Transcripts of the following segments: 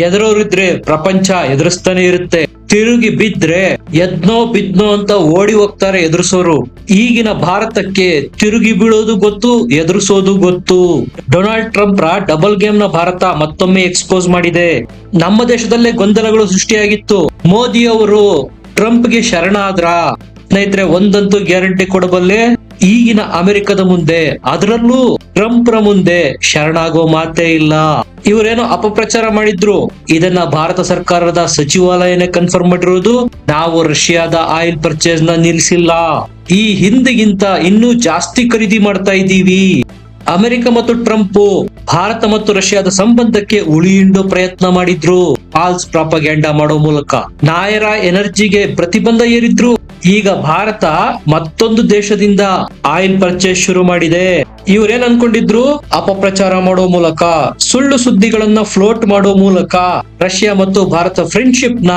ಎದುರೋರಿದ್ರೆ ಪ್ರಪಂಚ ಎದುರಿಸ್ತಾನೆ ಇರುತ್ತೆ. ತಿರುಗಿ ಬಿದ್ರೆ ಎದ್ನೋ ಬಿದ್ನೋ ಅಂತ ಓಡಿ ಹೋಗ್ತಾರೆ ಎದುರಿಸೋರು. ಈಗಿನ ಭಾರತಕ್ಕೆ ತಿರುಗಿ ಬೀಳೋದು ಗೊತ್ತು, ಎದುರಿಸೋದು ಗೊತ್ತು. ಡೊನಾಲ್ಡ್ ಟ್ರಂಪ್ ರ ಡಬಲ್ ಗೇಮ್ನ ಭಾರತ ಮತ್ತೊಮ್ಮೆ ಎಕ್ಸ್ಪೋಸ್ ಮಾಡಿದೆ. ನಮ್ಮ ದೇಶದಲ್ಲೇ ಗೊಂದಲಗಳು ಸೃಷ್ಟಿಯಾಗಿತ್ತು. ಮೋದಿ ಅವರು ಟ್ರಂಪ್ಗೆ ಶರಣಾದ್ರ. ಸ್ನೇಹಿತರೆ, ಒಂದಂತೂ ಗ್ಯಾರಂಟಿ ಕೊಡಬಲ್ಲೆ? ಈಗಿನ ಅಮೆರಿಕದ ಮುಂದೆ, ಅದರಲ್ಲೂ ಟ್ರಂಪ್ ರ ಮುಂದೆ ಶರಣಾಗೋ ಮಾತೇ ಇಲ್ಲ. ಇವರೇನೋ ಅಪಪ್ರಚಾರ ಮಾಡಿದ್ರು. ಇದನ್ನ ಭಾರತ ಸರ್ಕಾರದ ಸಚಿವಾಲಯನೇ ಕನ್ಫರ್ಮ್ ಮಾಡಿರೋದು, ನಾವು ರಷ್ಯಾದ ಆಯಿಲ್ ಪರ್ಚೇಸ್ನ ನಿಲ್ಲಿಸಿಲ್ಲ. ಈ ಹಿಂದಿಗಿಂತ ಇನ್ನೂ ಜಾಸ್ತಿ ಖರೀದಿ ಮಾಡ್ತಾ ಇದ್ದೀವಿ. ಅಮೆರಿಕ ಮತ್ತು ಟ್ರಂಪ್ ಭಾರತ ಮತ್ತು ರಷ್ಯಾದ ಸಂಬಂಧಕ್ಕೆ ಉಳಿಯಿಂಡು ಪ್ರಯತ್ನ ಮಾಡಿದ್ರು. ಫಾಲ್ಸ್ ಪ್ರಾಪಗ್ಯಾಂಡಾ ಮಾಡೋ ಮೂಲಕ ನಾಯರ ಎನರ್ಜಿಗೆ ಪ್ರತಿಬಂಧ ಏರಿದ್ರು. ಈಗ ಭಾರತ ಮತ್ತೊಂದು ದೇಶದಿಂದ ಆಯಿಲ್ ಪರ್ಚೇಸ್ ಶುರು ಮಾಡಿದೆ. ಇವ್ರೇನ್ ಅನ್ಕೊಂಡಿದ್ರು? ಅಪಪ್ರಚಾರ ಮಾಡೋ ಮೂಲಕ, ಸುಳ್ಳು ಸುದ್ದಿಗಳನ್ನ ಫ್ಲೋಟ್ ಮಾಡೋ ಮೂಲಕ ರಷ್ಯಾ ಮತ್ತು ಭಾರತ ಫ್ರೆಂಡ್ಶಿಪ್ನ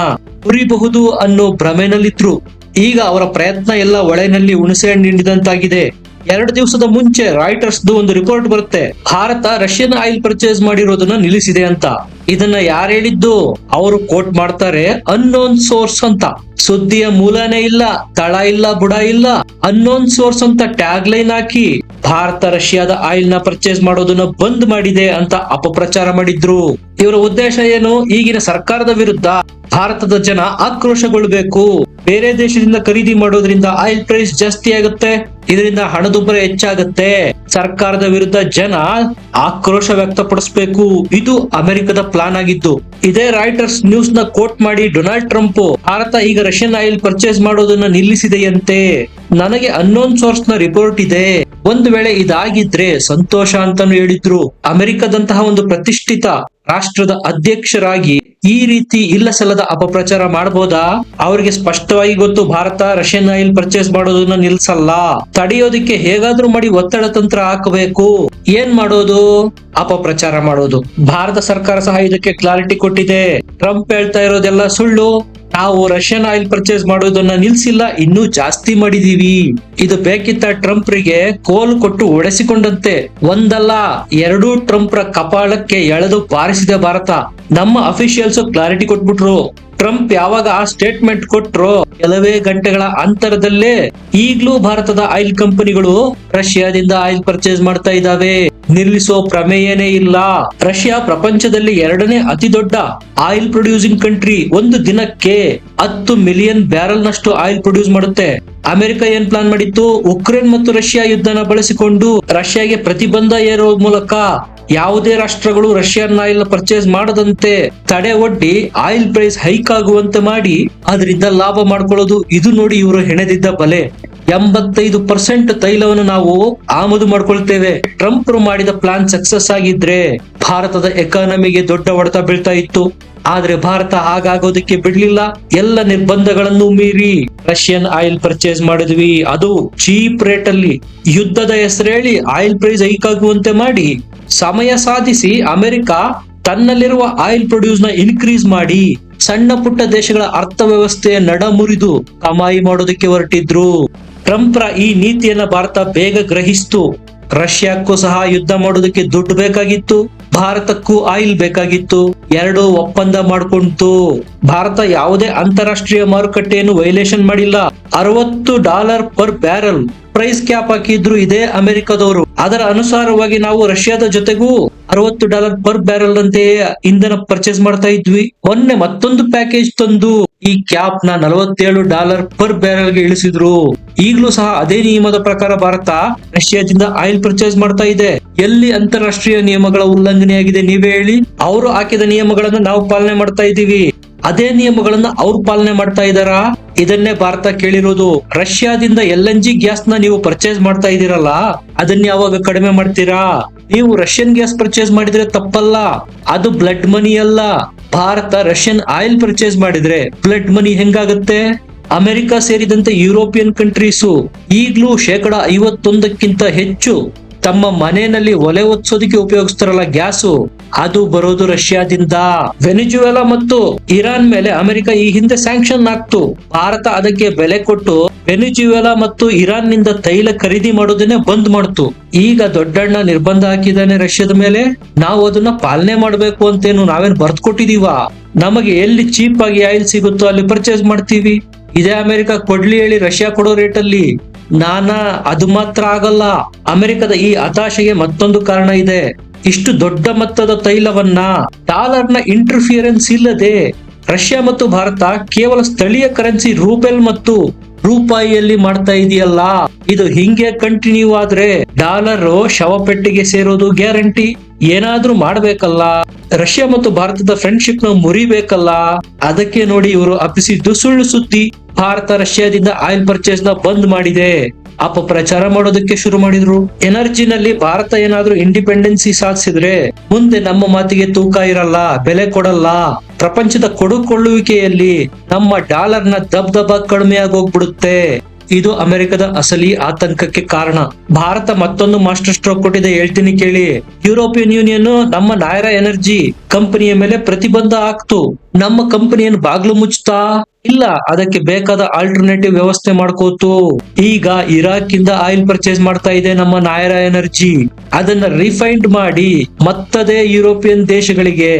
ಉರಿಬಹುದು ಅನ್ನೋ ಭ್ರಮೆನಲ್ಲಿದ್ರು. ಈಗ ಅವರ ಪ್ರಯತ್ನ ಎಲ್ಲ ಒಳೆನಲ್ಲಿ ಉಣಸೆ ನೀಡಿದಂತಾಗಿದೆ ಎರಡು ದಿವಸದ ಮುಂಚೆ ರಾಯ್ಟರ್ಸ್ ಒಂದು ರಿಪೋರ್ಟ್ ಬರುತ್ತೆ. ಭಾರತ ರಷ್ಯನ್ ಆಯಿಲ್ ಪರ್ಚೇಸ್ ಮಾಡಿರೋದನ್ನ ನಿಲ್ಲಿಸಿದೆ ಅಂತ. ಇದನ್ನ ಯಾರು ಹೇಳಿದ್ದು? ಅವರು ಕೋಟ್ ಮಾಡ್ತಾರೆ, ಅನ್ನೋನ್ ಸೋರ್ಸ್ ಅಂತ. ಸುದ್ದಿಯ ಮೂಲನೇ ಇಲ್ಲ, ತಳ ಇಲ್ಲ, ಬುಡ ಇಲ್ಲ. ಅನ್ನೋನ್ ಸೋರ್ಸ್ ಅಂತ ಟ್ಯಾಗ್ ಲೈನ್ ಹಾಕಿ, ಭಾರತ ರಷ್ಯಾದ ಆಯಿಲ್ನ ಪರ್ಚೇಸ್ ಮಾಡೋದನ್ನ ಬಂದ್ ಮಾಡಿದೆ ಅಂತ ಅಪಪ್ರಚಾರ ಮಾಡಿದ್ರು. ಇವರ ಉದ್ದೇಶ ಏನು? ಈಗಿನ ಸರ್ಕಾರದ ವಿರುದ್ಧ ಭಾರತದ ಜನ ಆಕ್ರೋಶಗೊಳ್ಬೇಕು. ಬೇರೆ ದೇಶದಿಂದ ಖರೀದಿ ಮಾಡೋದ್ರಿಂದ ಆಯಿಲ್ ಪ್ರೈಸ್ ಜಾಸ್ತಿ ಆಗುತ್ತೆ. ಇದರಿಂದ ಹಣದುಬ್ಬರ ಹೆಚ್ಚಾಗುತ್ತೆ. ಸರ್ಕಾರದ ವಿರುದ್ಧ ಜನ ಆಕ್ರೋಶ ವ್ಯಕ್ತಪಡಿಸಬೇಕು. ಇದು ಅಮೆರಿಕದ ಪ್ಲಾನ್ ಆಗಿದ್ದು. ಇದೇ ರಾಯ್ಟರ್ಸ್ ನ್ಯೂಸ್ನ ಕೋಟ್ ಮಾಡಿ ಡೊನಾಲ್ಡ್ ಟ್ರಂಪ್ ಭಾರತ ಈಗ ರಷ್ಯನ್ ಆಯಿಲ್ ಪರ್ಚೇಸ್ ಮಾಡೋದನ್ನ ನಿಲ್ಲಿಸಿದೆಯಂತೆ. ನನಗೆ ಅನ್ನೋನ್ ಸೋರ್ಸ್ನ ರಿಪೋರ್ಟ್ ಇದೆ. ಒಂದು ವೇಳೆ ಇದಾಗಿದ್ರೆ ಸಂತೋಷ ಅಂತಾನು ಹೇಳಿದ್ರು. ಅಮೆರಿಕದಂತಹ ಒಂದು ಪ್ರತಿಷ್ಠಿತ ರಾಷ್ಟ್ರದ ಅಧ್ಯಕ್ಷರಾಗಿ ಈ ರೀತಿ ಇಲ್ಲ ಸಲ್ಲದ ಅಪಪ್ರಚಾರ ಮಾಡಬಹುದಾ? ಅವರಿಗೆ ಸ್ಪಷ್ಟವಾಗಿ ಗೊತ್ತು, ಭಾರತ ರಷ್ಯನ್ ಆಯಿಲ್ ಪರ್ಚೇಸ್ ಮಾಡೋದನ್ನ ನಿಲ್ಸಲ್ಲ. ತಡೆಯೋದಿಕ್ಕೆ ಹೇಗಾದ್ರೂ ಮಾಡಿ ಒತ್ತಡ ತಂತ್ರ ಹಾಕಬೇಕು. ಏನ್ ಮಾಡೋದು? ಅಪಪ್ರಚಾರ ಮಾಡೋದು. ಭಾರತ ಸರ್ಕಾರ ಸಹ ಇದಕ್ಕೆ ಕ್ಲಾರಿಟಿ ಕೊಟ್ಟಿದೆ. ಟ್ರಂಪ್ ಹೇಳ್ತಾ ಇರೋದೆಲ್ಲ ಸುಳ್ಳು. ನಾವು ರಷ್ಯನ್ ಆಯಿಲ್ ಪರ್ಚೇಸ್ ಮಾಡೋದನ್ನ ನಿಲ್ಸಿಲ್ಲ, ಇನ್ನೂ ಜಾಸ್ತಿ ಮಾಡಿದೀವಿ. ಇದು ಬೇಕಿತ್ತ ಟ್ರಂಪ್ರಿಗೆ ಕೋಲ್ ಕೊಟ್ಟು ಒಡೆಸಿಕೊಂಡಂತೆ ಒಂದಲ್ಲ, ಎರಡೂ ಟ್ರಂಪ್ರ ಕಪಾಳಕ್ಕೆ ಎಳೆದು ಬಾರಿಸಿದೆ ಭಾರತ. ನಮ್ಮ ಅಫಿಷಿಯಲ್ಸ್ ಕ್ಲಾರಿಟಿ ಕೊಟ್ಬಿಟ್ರು. ಟ್ರಂಪ್ ಯಾವಾಗ ಆ ಸ್ಟೇಟ್ಮೆಂಟ್ ಕೊಟ್ರೋ? ಕೆಲವೇ ಗಂಟೆಗಳ ಅಂತರದಲ್ಲೇ ಈಗ್ಲೂ ಭಾರತದ ಆಯಿಲ್ ಕಂಪನಿಗಳು ರಷ್ಯಾದಿಂದ ಆಯಿಲ್ ಪರ್ಚೇಸ್ ಮಾಡ್ತಾ ಇದ್ದಾವೆ. ನಿಲ್ಲಿಸೋ ಪ್ರಮೇಯನೇ ಇಲ್ಲ. ರಷ್ಯಾ ಪ್ರಪಂಚದಲ್ಲಿ ಎರಡನೇ ಅತಿ ದೊಡ್ಡ ಆಯಿಲ್ ಪ್ರೊಡ್ಯೂಸಿಂಗ್ ಕಂಟ್ರಿ ಒಂದು ದಿನಕ್ಕೆ ಹತ್ತು ಮಿಲಿಯನ್ ಬ್ಯಾರಲ್ ನಷ್ಟು ಆಯಿಲ್ ಪ್ರೊಡ್ಯೂಸ್ ಮಾಡುತ್ತೆ. ಅಮೆರಿಕ ಏನ್ ಪ್ಲಾನ್ ಮಾಡಿತ್ತು? ಉಕ್ರೇನ್ ಮತ್ತು ರಷ್ಯಾ ಯುದ್ಧನ ಬಳಸಿಕೊಂಡು ರಷ್ಯಾಗೆ ಪ್ರತಿಬಂಧ ಏರೋ ಮೂಲಕ ಯಾವುದೇ ರಾಷ್ಟ್ರಗಳು ರಷ್ಯನ್ ಆಯಿಲ್ ಪರ್ಚೇಸ್ ಮಾಡದಂತೆ ತಡೆ ಒಡ್ಡಿ ಆಯಿಲ್ ಪ್ರೈಸ್ ಹೈಕ್ ಆಗುವಂತೆ ಮಾಡಿ, ಅದರಿಂದ ಲಾಭ ಮಾಡ್ಕೊಳ್ಳೋದು. ಇದು ನೋಡಿ ಇವರು ಹೆಣೆದಿದ್ದ ಬಲೆ. ಎಂಬತ್ತೈದು ಪರ್ಸೆಂಟ್ ತೈಲವನ್ನು ನಾವು ಆಮದು ಮಾಡ್ಕೊಳ್ತೇವೆ. ಟ್ರಂಪ್ ಮಾಡಿದ ಪ್ಲಾನ್ ಸಕ್ಸಸ್ ಆಗಿದ್ರೆ ಭಾರತದ ಎಕಾನಮಿಗೆ ದೊಡ್ಡ ಹೊಡೆತ ಬೀಳ್ತಾ ಇತ್ತು. ಆದ್ರೆ ಭಾರತ ಹಾಗಾಗೋದಕ್ಕೆ ಬಿಡ್ಲಿಲ್ಲ. ಎಲ್ಲ ನಿರ್ಬಂಧಗಳನ್ನು ಮೀರಿ ರಷ್ಯನ್ ಆಯಿಲ್ ಪರ್ಚೇಸ್ ಮಾಡಿದ್ವಿ. ಅದು ಚೀಪ್ ರೇಟ್ ಅಲ್ಲಿ ಯುದ್ಧದ ಹೆಸರೇಳಿ ಆಯಿಲ್ ಪ್ರೈಸ್ ಹೈಕ್ ಮಾಡಿ ಸಮಯ ಸಾಧಿಸಿ ಅಮೆರಿಕ ತನ್ನಲ್ಲಿರುವ ಆಯಿಲ್ ಪ್ರೊಡ್ಯೂಸ್ನ ಇನ್ಕ್ರೀಸ್ ಮಾಡಿ ಸಣ್ಣ ಪುಟ್ಟ ದೇಶಗಳ ಅರ್ಥವ್ಯವಸ್ಥೆಯ ನಡ ಮುರಿದು ಕಮಾಯಿ ಮಾಡೋದಕ್ಕೆ ಹೊರಟಿದ್ರು. ಟ್ರಂಪ್ರ ಈ ನೀತಿಯನ್ನ ಭಾರತ ಬೇಗ ಗ್ರಹಿಸ್ತು. ರಷ್ಯಾಕ್ಕೂ ಸಹ ಯುದ್ಧ ಮಾಡೋದಕ್ಕೆ ದುಡ್ಡು ಬೇಕಾಗಿತ್ತು, ಭಾರತಕ್ಕೂ ಆಯಿಲ್ ಬೇಕಾಗಿತ್ತು, ಎರಡು ಒಪ್ಪಂದ ಮಾಡ್ಕೊಂತು ಭಾರತ ಯಾವುದೇ ಅಂತಾರಾಷ್ಟ್ರೀಯ ಮಾರುಕಟ್ಟೆಯನ್ನು ವೈಲೇಷನ್ ಮಾಡಿಲ್ಲ. ಅರವತ್ತು dollar per barrel. Price cap ಹಾಕಿದ್ರು ಇದೇ ಅಮೆರಿಕದವರು. ಅದರ ಅನುಸಾರವಾಗಿ ನಾವು ರಷ್ಯಾದ ಜೊತೆಗೂ ಅರವತ್ತು ಡಾಲರ್ ಪರ್ ಬ್ಯಾರಲ್ ಅಂತೆ ಇಂಧನ ಪರ್ಚೇಸ್ ಮಾಡ್ತಾ ಇದ್ವಿ. ಮೊನ್ನೆ ಮತ್ತೊಂದು ಪ್ಯಾಕೇಜ್ ತಂದು ಈ ಕ್ಯಾಪ್ನ ನಲವತ್ತೇಳು ಡಾಲರ್ ಪರ್ ಬ್ಯಾರಲ್ಗೆ ಇಳಿಸಿದ್ರು. ಈಗಲೂ ಸಹ ಅದೇ ನಿಯಮದ ಪ್ರಕಾರ ಭಾರತ ರಷ್ಯಾದಿಂದ ಆಯಿಲ್ ಪರ್ಚೇಸ್ ಮಾಡ್ತಾ ಇದೆ. ಎಲ್ಲಿ ಅಂತಾರಾಷ್ಟ್ರೀಯ ನಿಯಮಗಳ ಉಲ್ಲಂಘನೆಯಾಗಿದೆ ನೀವೇ ಹೇಳಿ. ಅವರು ಹಾಕಿದ ನಿಯಮಗಳನ್ನ ನಾವು ಪಾಲನೆ ಮಾಡ್ತಾ ಇದ್ದೀವಿ. ಅದೇ ನಿಯಮಗಳನ್ನ ಅವ್ರು ಪಾಲನೆ ಮಾಡ್ತಾ ಇದ್ದಾರಾ? ಇದನ್ನೇ ಭಾರತ ಕೇಳಿರೋದು. ರಷ್ಯಾದಿಂದ ಎಲ್ ಎನ್ ಜಿ ಗ್ಯಾಸ್ನ ನೀವು ಪರ್ಚೇಸ್ ಮಾಡ್ತಾ ಇದ್ದೀರಲ್ಲ, ಅದನ್ನ ಯಾವಾಗ ಕಡಿಮೆ ಮಾಡ್ತೀರಾ? ನೀವು ರಷ್ಯನ್ ಗ್ಯಾಸ್ ಪರ್ಚೇಸ್ ಮಾಡಿದ್ರೆ ತಪ್ಪಲ್ಲ. ಅದು ಬ್ಲಡ್ ಮನಿ ಅಲ್ಲ. ಭಾರತ ರಷ್ಯನ್ ಆಯಿಲ್ ಪರ್ಚೇಸ್ ಮಾಡಿದ್ರೆ ಬ್ಲಡ್ ಮನಿ ಹೆಂಗಾಗತ್ತೆ? ಅಮೆರಿಕ ಸೇರಿದಂತೆ ಯುರೋಪಿಯನ್ ಕಂಟ್ರೀಸು ಈಗ್ಲೂ ಶೇಕಡ ಐವತ್ತೊಂದಕ್ಕಿಂತ ಹೆಚ್ಚು ತಮ್ಮ ಮನೆಯಲ್ಲಿ ಒಲೆ ಒತ್ಸೋದಕ್ಕೆ ಉಪಯೋಗಿಸ್ತಾರಲ್ಲ ಗ್ಯಾಸು? ಅದು ಬರೋದು ರಷ್ಯಾದಿಂದ. ವೆನಿಜುವೆಲಾ ಮತ್ತು ಇರಾನ್ ಮೇಲೆ ಅಮೆರಿಕ ಈ ಹಿಂದೆ ಸ್ಯಾಂಕ್ಷನ್ ಆಗ್ತು ಭಾರತ ಅದಕ್ಕೆ ಬೆಲೆ ಕೊಟ್ಟು ವೆನಿಜುವೆಲಾ ಮತ್ತು ಇರಾನ್ನಿಂದ ತೈಲ ಖರೀದಿ ಮಾಡೋದನ್ನೇ ಬಂದ್ ಮಾಡ್ತು. ಈಗ ದೊಡ್ಡಣ್ಣ ನಿರ್ಬಂಧ ಹಾಕಿದಾನೆ ರಷ್ಯಾದ ಮೇಲೆ. ನಾವು ಅದನ್ನ ಪಾಲನೆ ಮಾಡ್ಬೇಕು ಅಂತೇನು ನಾವೇನ್ ಬರ್ತ್ ಕೊಟ್ಟಿದೀವ? ನಮಗೆ ಎಲ್ಲಿ ಚೀಪ್ ಆಗಿ ಆಯಿಲ್ ಸಿಗುತ್ತೋ ಅಲ್ಲಿ ಪರ್ಚೇಸ್ ಮಾಡ್ತೀವಿ. ಇದೇ ಅಮೆರಿಕ ಕೊಡ್ಲಿ ಹೇಳಿ ರಷ್ಯಾ ಕೊಡೋ ರೇಟ್ ಅಲ್ಲಿ. ನಾನಾ ಅದು ಮಾತ್ರ ಆಗಲ್ಲ. ಅಮೆರಿಕದ ಈ ಹತಾಶೆಗೆ ಮತ್ತೊಂದು ಕಾರಣ ಇದೆ. ಇಷ್ಟು ದೊಡ್ಡ ಮೊತ್ತದ ತೈಲವನ್ನ ಡಾಲರ್ನ ಇಂಟರ್ಫಿಯರೆನ್ಸ್ ಇಲ್ಲದೆ ರಷ್ಯಾ ಮತ್ತು ಭಾರತ ಕೇವಲ ಸ್ಥಳೀಯ ಕರೆನ್ಸಿ ರೂಪೆಲ್ ಮತ್ತು ರೂಪಾಯಿಯಲ್ಲಿ ಮಾಡ್ತಾ ಇದೆಯಲ್ಲ. ಇದು ಹಿಂಗೆ ಕಂಟಿನ್ಯೂ ಆದ್ರೆ ಡಾಲರ್ ಶವಪೆಟ್ಟಿಗೆ ಸೇರೋದು ಗ್ಯಾರಂಟಿ. ಏನಾದ್ರೂ ಮಾಡ್ಬೇಕಲ್ಲ. ರಷ್ಯಾ ಮತ್ತು ಭಾರತದ ಫ್ರೆಂಡ್ಶಿಪ್ನ ಮುರಿಬೇಕಲ್ಲ. ಅದಕ್ಕೆ ನೋಡಿ ಇವರು ಅಪ್ಪಿಸಿದ್ದು ಸುಳ್ಳು ಸುದ್ದಿ. ಭಾರತ ರಷ್ಯಾದಿಂದ ಆಯಿಲ್ ಪರ್ಚೇಸ್ನ ಬಂದ್ ಮಾಡಿದೆ. ಅಪಪ್ರಚಾರ ಮಾಡೋದಕ್ಕೆ ಶುರು ಮಾಡಿದ್ರು. ಎನರ್ಜಿನಲ್ಲಿ ಭಾರತ ಏನಾದ್ರೂ ಇಂಡಿಪೆಂಡೆನ್ಸಿ ಸಾಧಿಸಿದ್ರೆ ಮುಂದೆ ನಮ್ಮ ಮಾತಿಗೆ ತೂಕ ಇರಲ್ಲ, ಬೆಲೆ ಕೊಡಲ್ಲ. ಪ್ರಪಂಚದ ಕೊಡುಕೊಳ್ಳುವಿಕೆಯಲ್ಲಿ ನಮ್ಮ ಡಾಲರ್ನ ದಬ್ ದಬ ಕಡಿಮೆ ಆಗೋಗ್ಬಿಡುತ್ತೆ. ಇದು ಅಮೆರಿಕದ ಅಸಲಿ ಆತಂಕಕ್ಕೆ ಕಾರಣ. ಭಾರತ ಮತ್ತೊಂದು ಮಾಸ್ಟರ್ ಸ್ಟ್ರೋಕ್ ಕೊಟ್ಟಿದೆ, ಹೇಳ್ತೀನಿ ಕೇಳಿ. ಯುರೋಪಿಯನ್ ಯೂನಿಯನ್ ನಮ್ಮ ನಾಯರ ಎನರ್ಜಿ ಕಂಪನಿಯ ಮೇಲೆ ಪ್ರತಿಬಂಧ ಹಾಕ್ತು. ನಮ್ಮ ಕಂಪನಿಯನ್ನು ಬಾಗ್ಲು ಮುಚ್ತಾ ಇಲ್ಲ, ಅದಕ್ಕೆ ಬೇಕಾದ ಆಲ್ಟರ್ನೇಟಿವ್ ವ್ಯವಸ್ಥೆ ಮಾಡ್ಕೋತು. ಈಗ ಇರಾಕ್ ಇಂದ ಆಯಿಲ್ ಪರ್ಚೇಸ್ ಮಾಡ್ತಾ ಇದೆ ನಮ್ಮ ನಾಯರಾ ಎನರ್ಜಿ. ಅದನ್ನ ರಿಫೈಂಡ್ ಮಾಡಿ ಮತ್ತದೇ ಯುರೋಪಿಯನ್ ದೇಶಗಳಿಗೆ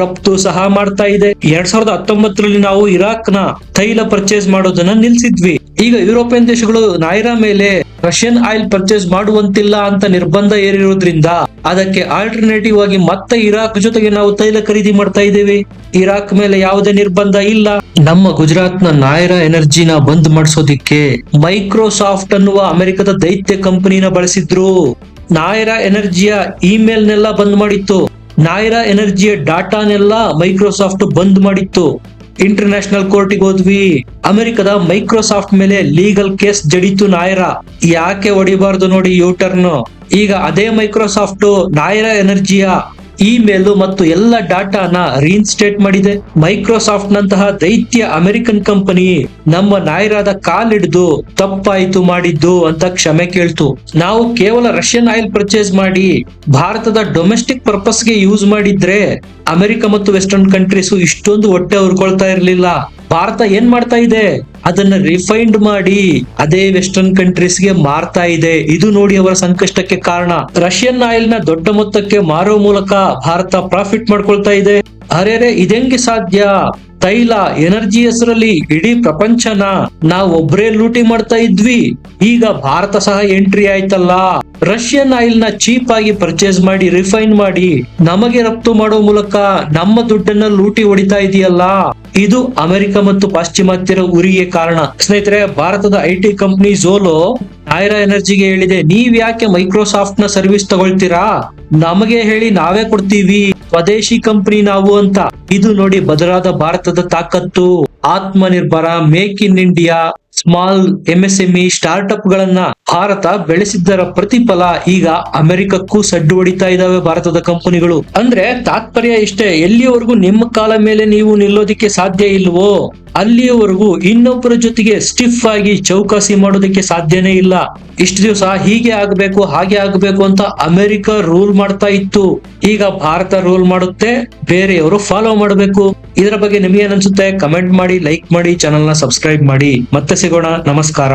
ರಫ್ತು ಸಹ ಮಾಡ್ತಾ ಇದೆ. ಎರಡ್ ಸಾವಿರದ ಹತ್ತೊಂಬತ್ತರಲ್ಲಿ ನಾವು ಇರಾಕ್ನ ತೈಲ ಪರ್ಚೇಸ್ ಮಾಡೋದನ್ನ ನಿಲ್ಸಿದ್ವಿ. ಈಗ ಯುರೋಪಿಯನ್ ದೇಶಗಳು ನಾಯರಾ ಮೇಲೆ ರಷ್ಯನ್ ಆಯಿಲ್ ಪರ್ಚೇಸ್ ಮಾಡುವಂತಿಲ್ಲ ಅಂತ ನಿರ್ಬಂಧ ಏರಿರೋದ್ರಿಂದ ಅದಕ್ಕೆ ಆಲ್ಟರ್ನೇಟಿವ್ ಆಗಿ ಮತ್ತೆ ಇರಾಕ್ ಜೊತೆಗೆ ನಾವು ತೈಲ ಖರೀದಿ ಮಾಡ್ತಾ ಇದ್ದೇವೆ. ಇರಾಕ್ ಮೇಲೆ ಯಾವುದೇ ನಿರ್ಬಂಧ ಇಲ್ಲ. ನಮ್ಮ ಗುಜರಾತ್ನ ನಾಯರಾ ಎನರ್ಜಿನ ಬಂದ್ ಮಾಡಿಸೋದಿಕ್ಕೆ ಮೈಕ್ರೋಸಾಫ್ಟ್ ಅನ್ನುವ ಅಮೆರಿಕದ ದೈತ್ಯ ಕಂಪನಿನ ಬಳಸಿದ್ರು. ನಾಯರಾ ಎನರ್ಜಿಯ ಇಮೇಲ್ನೆಲ್ಲ ಬಂದ್ ಮಾಡಿತ್ತು. ನಾಯರಾ ಎನರ್ಜಿಯ ಡಾಟಾನೆಲ್ಲ ಮೈಕ್ರೋಸಾಫ್ಟ್ ಬಂದ್ ಮಾಡಿತ್ತು. ಇಂಟರ್ನ್ಯಾಷನಲ್ ಕೋರ್ಟಿಗೆ ಹೋದ್ವಿ. ಅಮೆರಿಕದ ಮೈಕ್ರೋಸಾಫ್ಟ್ ಮೇಲೆ ಲೀಗಲ್ ಕೇಸ್ ಜಡಿತು ನಾಯರ. ಯಾಕೆ ಹೊಡಿಬಾರ್ದು ನೋಡಿ ಯೂಟರ್ನ್ ಈಗ ಅದೇ ಮೈಕ್ರೋಸಾಫ್ಟ್ ನಾಯರ ಎನರ್ಜಿಯ? ಇಮೇಲ್ ಮತ್ತು ಎಲ್ಲ ಡಾಟಾನ ರೀಇನ್ಸ್ಟೇಟ್ ಮಾಡಿದೆ. ಮೈಕ್ರೋಸಾಫ್ಟ್ ನಂತಹ ದೈತ್ಯ ಅಮೆರಿಕನ್ ಕಂಪನಿ ನಮ್ಮ ನಾಯರಾದ ಕಾಲಿಡಿದು ತಪ್ಪಾಯಿತು ಮಾಡಿದ್ದು ಅಂತ ಕ್ಷಮೆ ಕೇಳ್ತು. ನಾವು ಕೇವಲ ರಷ್ಯನ್ ಆಯಿಲ್ ಪರ್ಚೇಸ್ ಮಾಡಿ ಭಾರತದ ಡೊಮೆಸ್ಟಿಕ್ ಪರ್ಪಸ್ಗೆ ಯೂಸ್ ಮಾಡಿದ್ರೆ ಅಮೆರಿಕ ಮತ್ತು ವೆಸ್ಟರ್ನ್ ಕಂಟ್ರೀಸ್ ಇಷ್ಟೊಂದು ಹೊಟ್ಟೆ ಉರ್ಕೊಳ್ತಾ ಇರ್ಲಿಲ್ಲ. ಭಾರತ ಏನ್ ಮಾಡ್ತಾ ಇದೆ? ಅದನ್ನ ರಿಫೈಂಡ್ ಮಾಡಿ ಅದೇ ವೆಸ್ಟರ್ನ್ ಕಂಟ್ರೀಸ್ಗೆ ಮಾರ್ತಾ ಇದೆ. ಇದು ನೋಡಿ ಅವರ ಸಂಕಷ್ಟಕ್ಕೆ ಕಾರಣ. ರಷ್ಯನ್ ಆಯಿಲ್ನ ದೊಡ್ಡ ಮೊತ್ತಕ್ಕೆ ಮಾರೋ ಮೂಲಕ ಭಾರತ ಪ್ರಾಫಿಟ್ ಮಾಡ್ಕೊಳ್ತಾ ಇದೆ. ಅರೆರೆ, ಇದೆಂಗೆ ಸಾಧ್ಯ? ತೈಲ ಎನರ್ಜಿ ಹೆಸರಲ್ಲಿ ಇಡೀ ಪ್ರಪಂಚನ ನಾವು ಒಬ್ರೇ ಲೂಟಿ ಮಾಡ್ತಾ ಇದ್ವಿ. ಈಗ ಭಾರತ ಸಹ ಎಂಟ್ರಿ ಆಯ್ತಲ್ಲ. ರಷ್ಯನ್ ಆಯಿಲ್ನ ಚೀಪ್ ಆಗಿ ಪರ್ಚೇಸ್ ಮಾಡಿ ರಿಫೈನ್ ಮಾಡಿ ನಮಗೆ ರಫ್ತು ಮಾಡೋ ಮೂಲಕ ನಮ್ಮ ದುಡ್ಡನ್ನ ಲೂಟಿ ಹೊಡಿತಾ ಇದೆಯಲ್ಲ. ಇದು ಅಮೆರಿಕ ಮತ್ತು ಪಾಶ್ಚಿಮಾತ್ಯರ ಉರಿಗೆ ಕಾರಣ. ಸ್ನೇಹಿತರೆ, ಭಾರತದ ಐಟಿ ಕಂಪನಿ ಝೋಲೋ ನಾಯರಾ ಎನರ್ಜಿಗೆ ಹೇಳಿದೆ, ನೀವ್ ಯಾಕೆ ಮೈಕ್ರೋಸಾಫ್ಟ್ನ ಸರ್ವಿಸ್ ತಗೊಳ್ತೀರಾ? ನಮಗೆ ಹೇಳಿ ನಾವೇ ಕೊಡ್ತೀವಿ, ಸ್ವದೇಶಿ ಕಂಪನಿ ನಾವು ಅಂತ. ಇದು ನೋಡಿ ಬದಲಾದ ಭಾರತದ ತಾಕತ್ತು. Atmanirbhar, make in India. Small MSME startup ಗಳನ್ನ ಭಾರತ ಬೆಳೆಸಿದ್ದರ ಪ್ರತಿಫಲ ಈಗ ಅಮೆರಿಕಕ್ಕೂ ಸಡ್ಡು ಹೊಡಿತಾ ಇದಾವೆ ಭಾರತದ ಕಂಪನಿಗಳು. ಅಂದ್ರೆ ತಾತ್ಪರ್ಯ ಇಷ್ಟೇ, ಎಲ್ಲಿಯವರೆಗೂ ನಿಮ್ಮ ಕಾಲ ಮೇಲೆ ನೀವು ನಿಲ್ಲೋದಿಕ್ಕೆ ಸಾಧ್ಯ ಇಲ್ವೋ? ಅಲ್ಲಿಯವರೆಗೂ ಇನ್ನೊಬ್ಬರ ಜೊತೆಗೆ ಸ್ಟಿಫ್ ಆಗಿ ಚೌಕಾಸಿ ಮಾಡೋದಕ್ಕೆ ಸಾಧ್ಯನೇ ಇಲ್ಲ. ಇಷ್ಟು ದಿವಸ ಹೀಗೆ ಆಗ್ಬೇಕು, ಹಾಗೆ ಆಗ್ಬೇಕು ಅಂತ ಅಮೆರಿಕ ರೂಲ್ ಮಾಡ್ತಾ ಇತ್ತು. ಈಗ ಭಾರತ ರೂಲ್ ಮಾಡುತ್ತೆ, ಬೇರೆಯವರು ಫಾಲೋ ಮಾಡಬೇಕು. ಇದರ ಬಗ್ಗೆ ನಿಮ್ಗೆ ಅನ್ಸುತ್ತೆ? ಕಮೆಂಟ್ ಮಾಡಿ ಲೈಕ್ ಮಾಡಿ ಚಾನಲ್ನ ಸಬ್ಸ್ಕ್ರೈಬ್ ಮಾಡಿ. ಮತ್ತೆ ಸಿಗೋಣ ನಮಸ್ಕಾರ